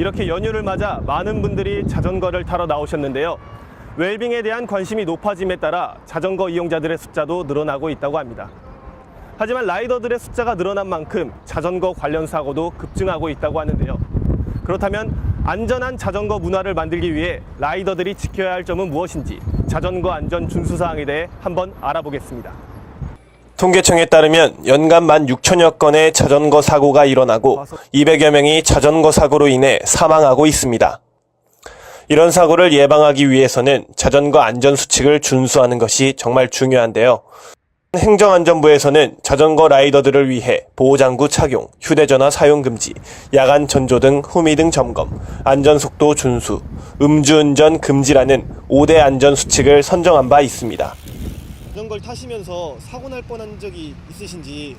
이렇게 연휴를 맞아 많은 분들이 자전거를 타러 나오셨는데요. 웰빙에 대한 관심이 높아짐에 따라 자전거 이용자들의 숫자도 늘어나고 있다고 합니다. 하지만 라이더들의 숫자가 늘어난 만큼 자전거 관련 사고도 급증하고 있다고 하는데요. 그렇다면 안전한 자전거 문화를 만들기 위해 라이더들이 지켜야 할 점은 무엇인지 자전거 안전 준수 사항에 대해 한번 알아보겠습니다. 통계청에 따르면 연간 1만 6천여 건의 자전거 사고가 일어나고 200여 명이 자전거 사고로 인해 사망하고 있습니다. 이런 사고를 예방하기 위해서는 자전거 안전 수칙을 준수하는 것이 정말 중요한데요. 행정안전부에서는 자전거 라이더들을 위해 보호장구 착용, 휴대전화 사용 금지, 야간 전조 등, 후미 등 점검, 안전속도 준수, 음주운전 금지라는 5대 안전 수칙을 선정한 바 있습니다. 자전거를 타시면서 사고 날 뻔한 적이 있으신지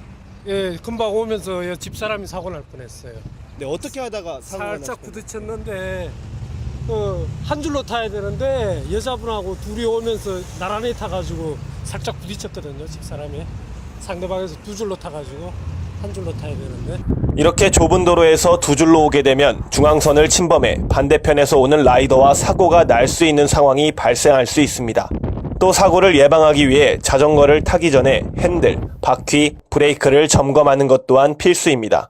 예, 금방 오면서 여 집사람이 사고 날 뻔했어요. 네, 어떻게 하다가 사고가 살짝? 부딪혔는데 어, 한 줄로 타야 되는데 여자분하고 둘이 오면서 나란히 타가지고 살짝 부딪혔거든요. 집사람이 상대방에서 두 줄로 타가지고 한 줄로 타야 되는데 이렇게 좁은 도로에서 두 줄로 오게 되면 중앙선을 침범해 반대편에서 오는 라이더와 사고가 날 수 있는 상황이 발생할 수 있습니다. 또 사고를 예방하기 위해 자전거를 타기 전에 핸들, 바퀴, 브레이크를 점검하는 것 또한 필수입니다.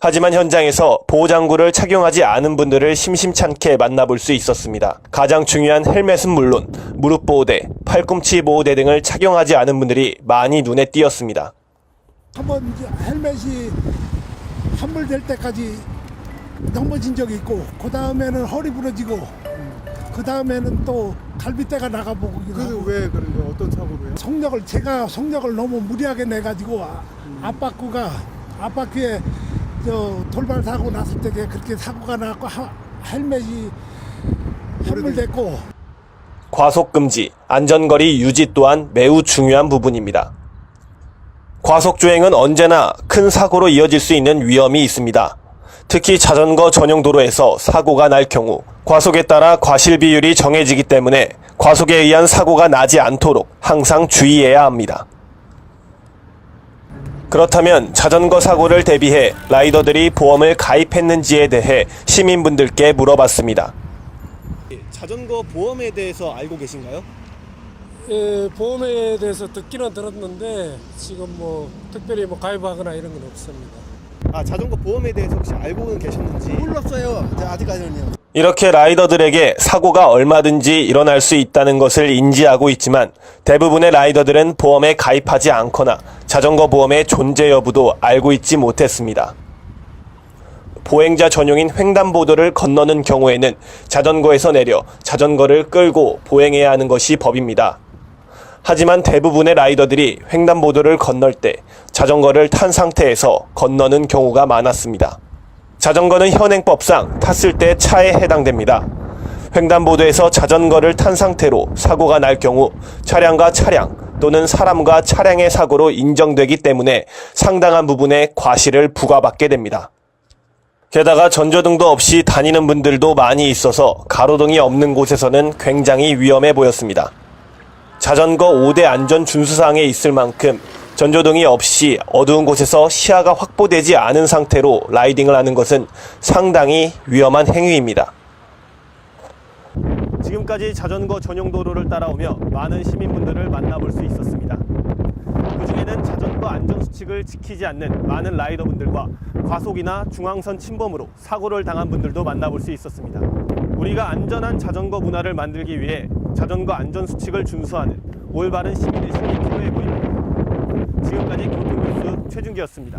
하지만 현장에서 보호장구를 착용하지 않은 분들을 심심찮게 만나볼 수 있었습니다. 가장 중요한 헬멧은 물론 무릎 보호대, 팔꿈치 보호대 등을 착용하지 않은 분들이 많이 눈에 띄었습니다. 한번 헬멧이 환불될 때까지 넘어진 적이 있고 그 다음에는 허리 부러지고 그 다음에는 또 갈비뼈가 나가보기도 그게 하고 왜 그런데 어떤 사고로요? 속력을 제가 속력을 너무 무리하게 내 가지고 앞바퀴가 앞바퀴에 저 돌발 사고 났을 때 그렇게 사고가 났고 하- 헬멧이 환불됐고 과속 금지, 안전거리 유지 또한 매우 중요한 부분입니다. 과속 주행은 언제나 큰 사고로 이어질 수 있는 위험이 있습니다. 특히 자전거 전용 도로에서 사고가 날 경우 과속에 따라 과실 비율이 정해지기 때문에 과속에 의한 사고가 나지 않도록 항상 주의해야 합니다. 그렇다면 자전거 사고를 대비해 라이더들이 보험을 가입했는지에 대해 시민분들께 물어봤습니다. 자전거 보험에 대해서 알고 계신가요? 예, 보험에 대해서 듣기는 들었는데 지금 뭐 특별히 뭐 가입하거나 이런 건 없습니다. 아, 자전거 보험에 대해서 혹시 알고는 계셨는지 몰랐어요. 아직까지는요. 이렇게 라이더들에게 사고가 얼마든지 일어날 수 있다는 것을 인지하고 있지만 대부분의 라이더들은 보험에 가입하지 않거나 자전거 보험의 존재 여부도 알고 있지 못했습니다. 보행자 전용인 횡단보도를 건너는 경우에는 자전거에서 내려 자전거를 끌고 보행해야 하는 것이 법입니다. 하지만 대부분의 라이더들이 횡단보도를 건널 때 자전거를 탄 상태에서 건너는 경우가 많았습니다. 자전거는 현행법상 탔을 때 차에 해당됩니다. 횡단보도에서 자전거를 탄 상태로 사고가 날 경우 차량과 차량 또는 사람과 차량의 사고로 인정되기 때문에 상당한 부분의 과실을 부과받게 됩니다. 게다가 전조등도 없이 다니는 분들도 많이 있어서 가로등이 없는 곳에서는 굉장히 위험해 보였습니다. 자전거 5대 안전 준수사항에 있을 만큼 전조등이 없이 어두운 곳에서 시야가 확보되지 않은 상태로 라이딩을 하는 것은 상당히 위험한 행위입니다. 지금까지 자전거 전용 도로를 따라오며 많은 시민분들을 만나볼 수 있었습니다. 그 중에는 자전거 안전 수칙을 지키지 않는 많은 라이더분들과 과속이나 중앙선 침범으로 사고를 당한 분들도 만나볼 수 있었습니다. 우리가 안전한 자전거 문화를 만들기 위해 자전거 안전 수칙을 준수하는 올바른 시민의식이 필요해 보입니다. 지금까지 교통뉴스 최준기였습니다.